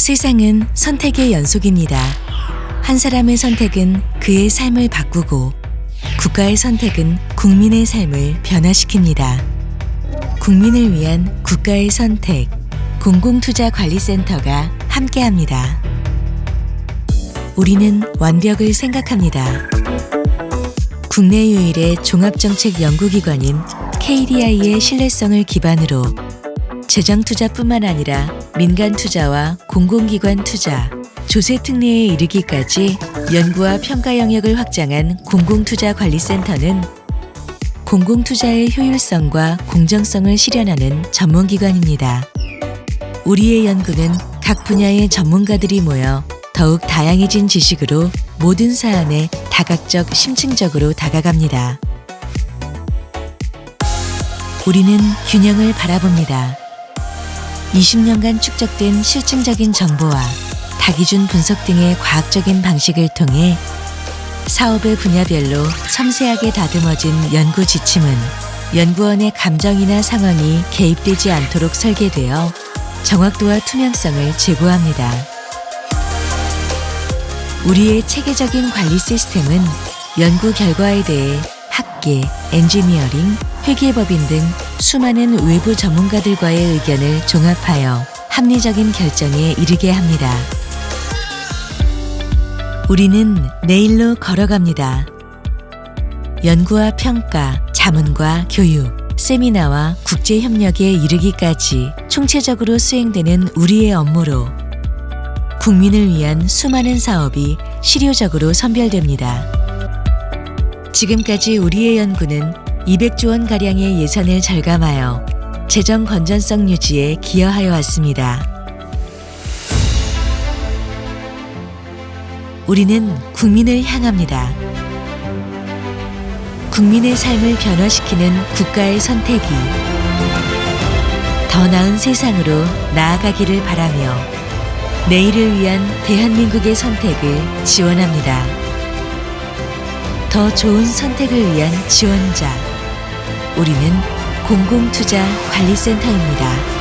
세상은 선택의 연속입니다. 한 사람의 선택은 그의 삶을 바꾸고 국가의 선택은 국민의 삶을 변화시킵니다. 국민을 위한 국가의 선택 공공투자관리센터가 함께합니다. 우리는 완벽을 생각합니다. 국내 유일의 종합정책 연구기관인 KDI의 신뢰성을 기반으로 재정 투자뿐만 아니라 민간 투자와 공공기관 투자, 조세 특례에 이르기까지 연구와 평가 영역을 확장한 공공투자관리센터는 공공투자의 효율성과 공정성을 실현하는 전문기관입니다. 우리의 연구는 각 분야의 전문가들이 모여 더욱 다양해진 지식으로 모든 사안에 다각적 심층적으로 다가갑니다. 우리는 균형을 바라봅니다. 20년간 축적된 실증적인 정보와 다기준 분석 등의 과학적인 방식을 통해 사업의 분야별로 섬세하게 다듬어진 연구 지침은 연구원의 감정이나 상황이 개입되지 않도록 설계되어 정확도와 투명성을 제고합니다. 우리의 체계적인 관리 시스템은 연구 결과에 대해 학계, 엔지니어링, 회계법인 등 수많은 외부 전문가들과의 의견을 종합하여 합리적인 결정에 이르게 합니다. 우리는 내일로 걸어갑니다. 연구와 평가, 자문과 교육, 세미나와 국제 협력에 이르기까지 총체적으로 수행되는 우리의 업무로 국민을 위한 수많은 사업이 실효적으로 선별됩니다. 지금까지 우리의 연구는 200조 원 가량의 예산을 절감하여 재정 건전성 유지에 기여하여 왔습니다. 우리는 국민을 향합니다. 국민의 삶을 변화시키는 국가의 선택이 더 나은 세상으로 나아가기를 바라며 내일을 위한 대한민국의 선택을 지원합니다. 더 좋은 선택을 위한 지원자. 우리는 공공투자 관리센터입니다.